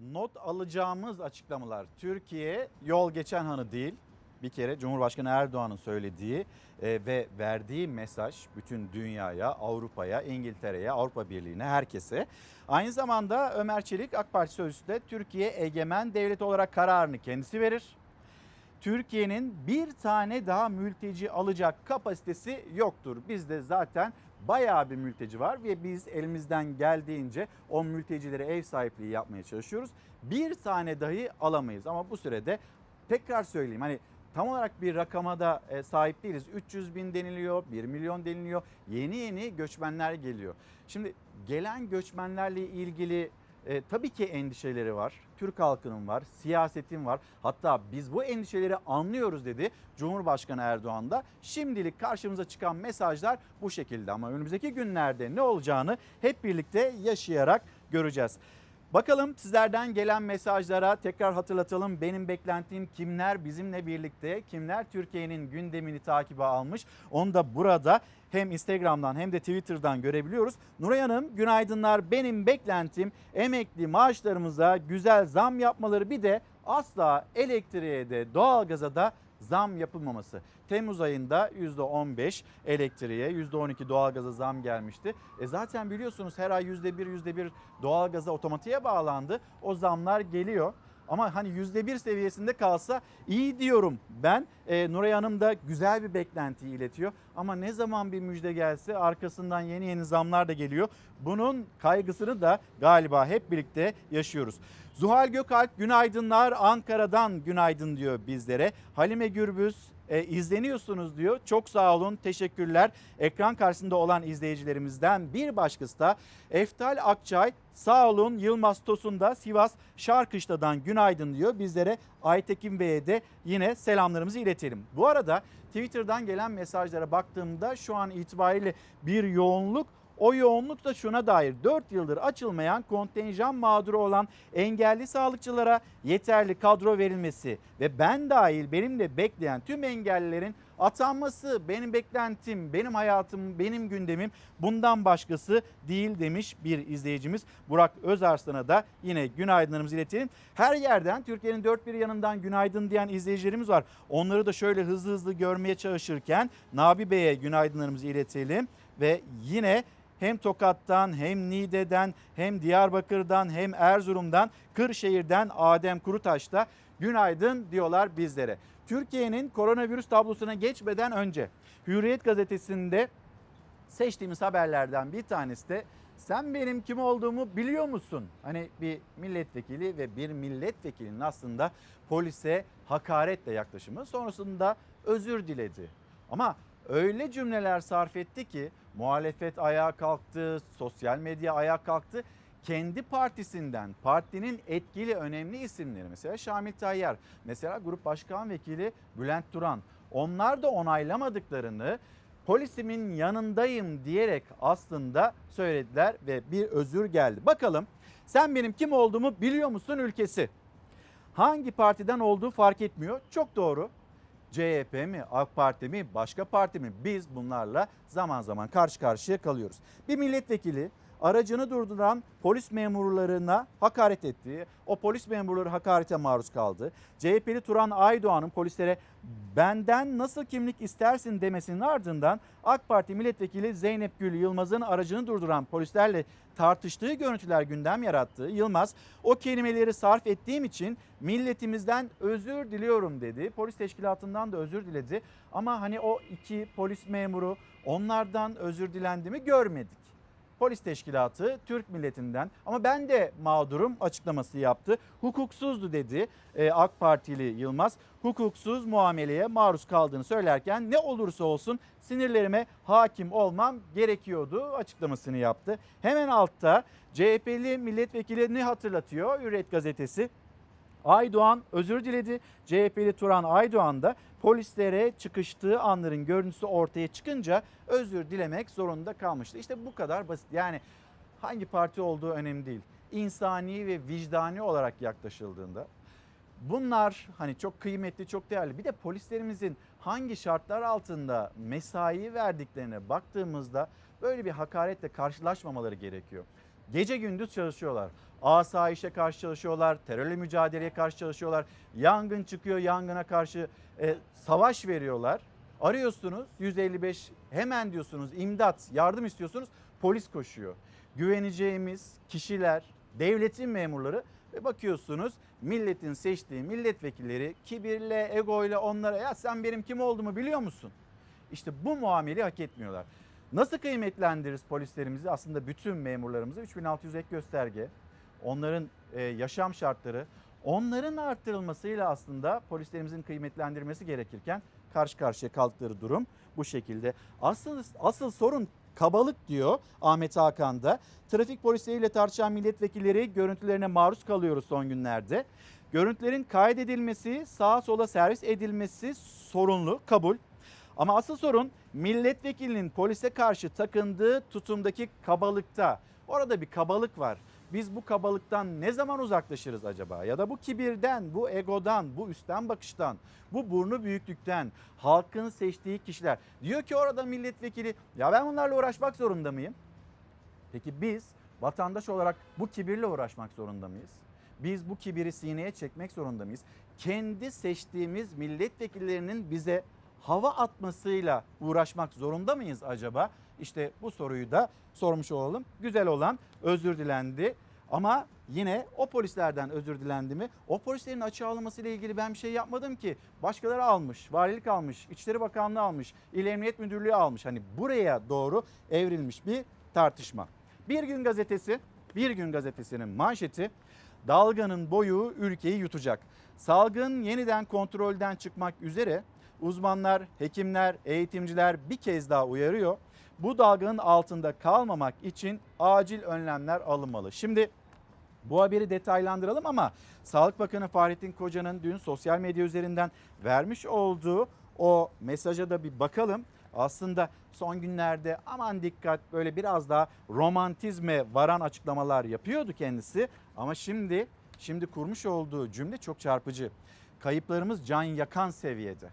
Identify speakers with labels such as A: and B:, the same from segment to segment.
A: not alacağımız açıklamalar. Türkiye yol geçen hanı değil. Bir kere Cumhurbaşkanı Erdoğan'ın söylediği e, ve verdiği mesaj bütün dünyaya, Avrupa'ya, İngiltere'ye, Avrupa Birliği'ne, herkese. Aynı zamanda Ömer Çelik AK Parti sözcüsü de Türkiye egemen devlet olarak kararını kendisi verir. Türkiye'nin bir tane daha mülteci alacak kapasitesi yoktur. Bizde zaten bayağı bir mülteci var ve biz elimizden geldiğince o mültecilere ev sahipliği yapmaya çalışıyoruz. Bir tane dahi alamayız ama bu sürede tekrar söyleyeyim hani tam olarak bir rakama da e, sahip değiliz. 300 bin deniliyor, 1 milyon deniliyor. Yeni yeni göçmenler geliyor. Şimdi gelen göçmenlerle ilgili e, tabii ki endişeleri var. Türk halkının var, siyasetin var. Hatta biz bu endişeleri anlıyoruz dedi Cumhurbaşkanı Erdoğan da. Şimdilik karşımıza çıkan mesajlar bu şekilde ama önümüzdeki günlerde ne olacağını hep birlikte yaşayarak göreceğiz. Bakalım sizlerden gelen mesajlara tekrar hatırlatalım. Benim beklentim kimler bizimle birlikte, kimler Türkiye'nin gündemini takibe almış. Onu da burada hem Instagram'dan hem de Twitter'dan görebiliyoruz. Nuray Hanım günaydınlar. Benim beklentim emekli maaşlarımıza güzel zam yapmaları bir de asla elektriğe de doğalgaza da zam yapılmaması. Temmuz ayında %15 elektriğe, %12 doğalgaza zam gelmişti. E zaten biliyorsunuz her ay %1 %1 doğalgaza otomatiğe bağlandı. O zamlar geliyor. Ama hani %1 seviyesinde kalsa iyi diyorum ben. E, Nuray Hanım da güzel bir beklenti iletiyor. Ama ne zaman bir müjde gelse arkasından yeni yeni zamlar da geliyor. Bunun kaygısını da galiba hep birlikte yaşıyoruz. Zuhal Gökalp günaydınlar Ankara'dan günaydın diyor bizlere. Halime Gürbüz e, izleniyorsunuz diyor. Çok sağ olun teşekkürler. Ekran karşısında olan izleyicilerimizden bir başkası da Eftal Akçay sağ olun Yılmaz Tosun da Sivas Şarkışla'dan günaydın diyor. Bizlere Aytekin Bey'e de yine selamlarımızı iletelim. Bu arada Twitter'dan gelen mesajlara baktığımda şu an itibariyle bir yoğunluk o yoğunluk da şuna dair 4 yıldır açılmayan kontenjan mağduru olan engelli sağlıkçılara yeterli kadro verilmesi ve ben dahil benimle bekleyen tüm engellilerin atanması benim beklentim, benim hayatım, benim gündemim bundan başkası değil demiş bir izleyicimiz. Burak Özarslan'a da yine günaydınlarımızı iletelim. Her yerden Türkiye'nin dört bir yanından günaydın diyen izleyicilerimiz var. Onları da şöyle hızlı hızlı görmeye çalışırken Nabi Bey'e günaydınlarımızı iletelim ve yine hem Tokat'tan hem Niğde'den hem Diyarbakır'dan hem Erzurum'dan Kırşehir'den Adem Kurutaş da günaydın diyorlar bizlere. Türkiye'nin koronavirüs tablosuna geçmeden önce Hürriyet gazetesinde seçtiğimiz haberlerden bir tanesi de sen benim kim olduğumu biliyor musun? Hani bir milletvekili ve bir milletvekilinin aslında polise hakaretle yaklaşımı sonrasında özür diledi. Ama öyle cümleler sarf etti ki muhalefet ayağa kalktı, sosyal medya ayağa kalktı. Kendi partisinden, partinin etkili önemli isimleri mesela Şamil Tayyar, mesela Grup Başkan Vekili Bülent Turan. Onlar da onaylamadıklarını polisimin yanındayım diyerek aslında söylediler ve bir özür geldi. Bakalım sen benim kim olduğumu biliyor musun ülkesi? Hangi partiden olduğu fark etmiyor. Çok doğru. CHP mi, AK Parti mi, başka parti mi? Biz bunlarla zaman zaman karşı karşıya kalıyoruz. Bir milletvekili aracını durduran polis memurlarına hakaret etti. O polis memurları hakarete maruz kaldı. CHP'li Turan Aydoğan'ın polislere benden nasıl kimlik istersin demesinin ardından AK Parti milletvekili Zeynep Gül Yılmaz'ın aracını durduran polislerle tartıştığı görüntüler gündem yarattı. Yılmaz o kelimeleri sarf ettiğim için milletimizden özür diliyorum dedi. Polis teşkilatından da özür diledi. Ama hani o iki polis memuru onlardan özür dilendi mi görmedik polis teşkilatı Türk milletinden ama ben de mağdurum açıklaması yaptı. Hukuksuzdu dedi e, AK Partili Yılmaz. Hukuksuz muameleye maruz kaldığını söylerken ne olursa olsun sinirlerime hakim olmam gerekiyordu açıklamasını yaptı. Hemen altta CHP'li milletvekilini hatırlatıyor Hürriyet gazetesi. Aydoğan özür diledi. CHP'li Turan Aydoğan da polislere çıkıştığı anların görüntüsü ortaya çıkınca özür dilemek zorunda kalmıştı. İşte bu kadar basit. Yani hangi parti olduğu önemli değil. İnsani ve vicdani olarak yaklaşıldığında bunlar hani çok kıymetli, çok değerli. Bir de polislerimizin hangi şartlar altında mesai verdiklerine baktığımızda böyle bir hakaretle karşılaşmamaları gerekiyor. Gece gündüz çalışıyorlar. Asayişe karşı çalışıyorlar, terörle mücadeleye karşı çalışıyorlar. Yangın çıkıyor, yangına karşı e, savaş veriyorlar. Arıyorsunuz 155 hemen diyorsunuz imdat yardım istiyorsunuz polis koşuyor. Güveneceğimiz kişiler devletin memurları ve bakıyorsunuz milletin seçtiği milletvekilleri kibirle egoyla onlara ya sen benim kim olduğumu biliyor musun? İşte bu muameleyi hak etmiyorlar. Nasıl kıymetlendiririz polislerimizi? Aslında bütün memurlarımızı 3600 ek gösterge, onların e, yaşam şartları, onların arttırılmasıyla aslında polislerimizin kıymetlendirmesi gerekirken karşı karşıya kaldıkları durum bu şekilde. Asıl asıl sorun kabalık diyor Ahmet Hakan'da. Trafik polisleriyle tartışan milletvekilleri görüntülerine maruz kalıyoruz son günlerde. Görüntülerin kaydedilmesi, sağa sola servis edilmesi sorunlu, kabul. Ama asıl sorun milletvekilinin polise karşı takındığı tutumdaki kabalıkta. Orada bir kabalık var. Biz bu kabalıktan ne zaman uzaklaşırız acaba? Ya da bu kibirden, bu egodan, bu üstten bakıştan, bu burnu büyüklükten, halkın seçtiği kişiler. Diyor ki orada milletvekili ya ben bunlarla uğraşmak zorunda mıyım? Peki biz vatandaş olarak bu kibirle uğraşmak zorunda mıyız? Biz bu kibiri sineye çekmek zorunda mıyız? Kendi seçtiğimiz milletvekillerinin bize hava atmasıyla uğraşmak zorunda mıyız acaba? İşte bu soruyu da sormuş olalım. Güzel olan özür dilendi. Ama yine o polislerden özür dilendi mi? O polislerin açığa alınması ile ilgili ben bir şey yapmadım ki. Başkaları almış, valilik almış, İçişleri Bakanlığı almış, İl Emniyet Müdürlüğü almış. Hani buraya doğru evrilmiş bir tartışma. Bir gün gazetesi, bir gün gazetesinin manşeti dalganın boyu ülkeyi yutacak. Salgın yeniden kontrolden çıkmak üzere uzmanlar, hekimler, eğitimciler bir kez daha uyarıyor. Bu dalganın altında kalmamak için acil önlemler alınmalı. Şimdi bu haberi detaylandıralım ama Sağlık Bakanı Fahrettin Koca'nın dün sosyal medya üzerinden vermiş olduğu o mesaja da bir bakalım. Aslında son günlerde aman dikkat böyle biraz daha romantizme varan açıklamalar yapıyordu kendisi. Ama şimdi şimdi kurmuş olduğu cümle çok çarpıcı. Kayıplarımız can yakan seviyede.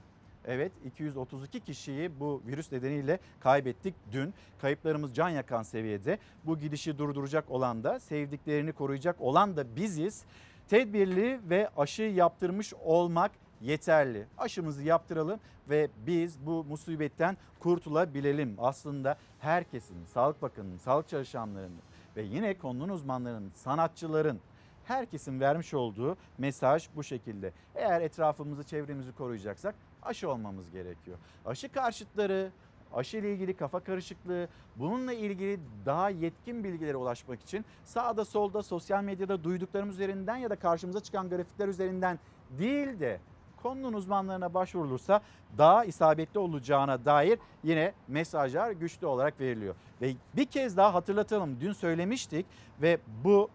A: Evet 232 kişiyi bu virüs nedeniyle kaybettik dün. Kayıplarımız can yakan seviyede. Bu gidişi durduracak olan da sevdiklerini koruyacak olan da biziz. Tedbirli ve aşı yaptırmış olmak yeterli. Aşımızı yaptıralım ve biz bu musibetten kurtulabilelim. Aslında herkesin, Sağlık Bakanı'nın, sağlık çalışanlarının ve yine konunun uzmanlarının, sanatçıların herkesin vermiş olduğu mesaj bu şekilde. Eğer etrafımızı, çevremizi koruyacaksak aşı olmamız gerekiyor. Aşı karşıtları, aşı ile ilgili kafa karışıklığı, bununla ilgili daha yetkin bilgilere ulaşmak için sağda solda sosyal medyada duyduklarımız üzerinden ya da karşımıza çıkan grafikler üzerinden değil de konunun uzmanlarına başvurulursa daha isabetli olacağına dair yine mesajlar güçlü olarak veriliyor. Ve bir kez daha hatırlatalım dün söylemiştik ve bu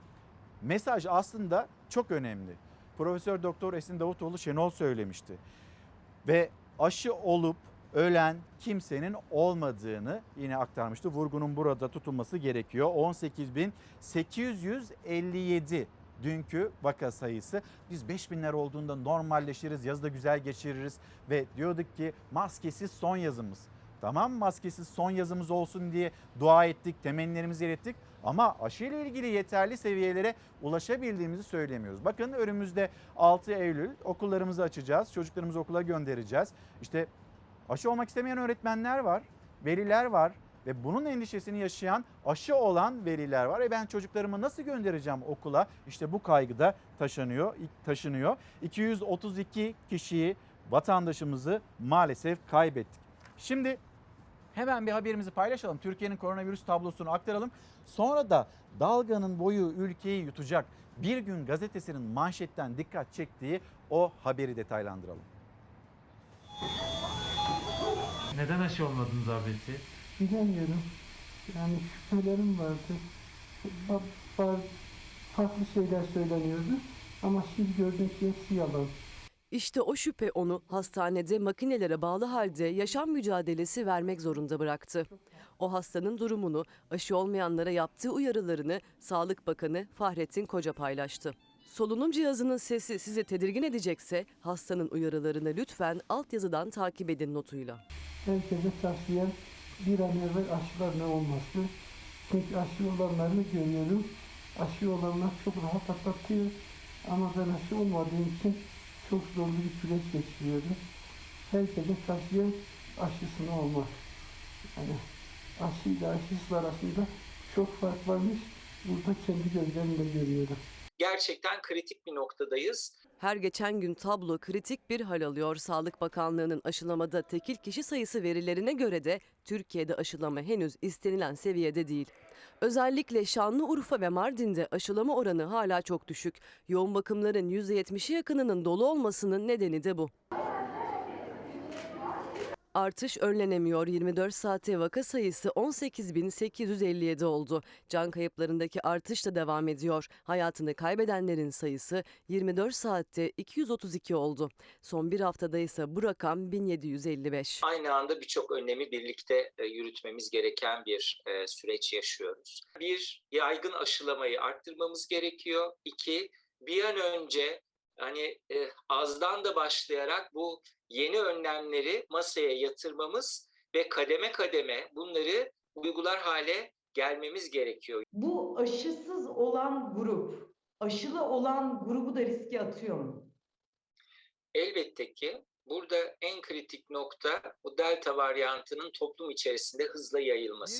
A: mesaj aslında çok önemli. Profesör Doktor Esin Davutoğlu Şenol söylemişti. Ve aşı olup ölen kimsenin olmadığını yine aktarmıştı. Vurgunun burada tutulması gerekiyor. 18.857 dünkü vaka sayısı. Biz 5000'ler olduğunda normalleşiriz, yazı da güzel geçiririz ve diyorduk ki maskesiz son yazımız. Tamam maskesiz son yazımız olsun diye dua ettik, temennilerimizi ilettik ama aşı ile ilgili yeterli seviyelere ulaşabildiğimizi söylemiyoruz. Bakın önümüzde 6 Eylül okullarımızı açacağız, çocuklarımızı okula göndereceğiz. İşte aşı olmak istemeyen öğretmenler var, veliler var ve bunun endişesini yaşayan aşı olan veliler var. E ben çocuklarımı nasıl göndereceğim okula? İşte bu kaygıda taşınıyor, taşınıyor. 232 kişiyi vatandaşımızı maalesef kaybettik. Şimdi Hemen bir haberimizi paylaşalım. Türkiye'nin koronavirüs tablosunu aktaralım. Sonra da dalganın boyu ülkeyi yutacak. Bir gün gazetesinin manşetten dikkat çektiği o haberi detaylandıralım.
B: Neden aşı olmadınız abisi?
C: Bilemiyorum. Yani şüphelerim vardı. Ba- Bazı farklı şeyler söyleniyordu. Ama şimdi gördüğüm ki hepsi yalan.
D: İşte o şüphe onu hastanede makinelere bağlı halde yaşam mücadelesi vermek zorunda bıraktı. O hastanın durumunu, aşı olmayanlara yaptığı uyarılarını Sağlık Bakanı Fahrettin Koca paylaştı. Solunum cihazının sesi sizi tedirgin edecekse hastanın uyarılarını lütfen altyazıdan takip edin notuyla.
C: Herkese tavsiyem bir an evvel aşılarına olması. Çünkü aşı olanları görüyorum. Aşı olanlar çok rahat atlatıyor. Ama ben aşı olmadığım için çok zorlu bir süreç geçiriyorum. Herkese tavsiyem aşısını olmak. Yani aşıyla aşısız arasında çok fark varmış. Burada kendi gözlerimle görüyorum.
E: gerçekten kritik bir noktadayız.
D: Her geçen gün tablo kritik bir hal alıyor. Sağlık Bakanlığı'nın aşılamada tekil kişi sayısı verilerine göre de Türkiye'de aşılama henüz istenilen seviyede değil. Özellikle Şanlıurfa ve Mardin'de aşılama oranı hala çok düşük. Yoğun bakımların %70'i yakınının dolu olmasının nedeni de bu. Artış önlenemiyor. 24 saatte vaka sayısı 18.857 oldu. Can kayıplarındaki artış da devam ediyor. Hayatını kaybedenlerin sayısı 24 saatte 232 oldu. Son bir haftada ise bu rakam 1755.
E: Aynı anda birçok önlemi birlikte e, yürütmemiz gereken bir e, süreç yaşıyoruz. Bir, yaygın aşılamayı arttırmamız gerekiyor. İki, bir an önce hani e, azdan da başlayarak bu yeni önlemleri masaya yatırmamız ve kademe kademe bunları uygular hale gelmemiz gerekiyor.
F: Bu aşısız olan grup, aşılı olan grubu da riske atıyor mu?
E: Elbette ki burada en kritik nokta bu delta varyantının toplum içerisinde hızla yayılması.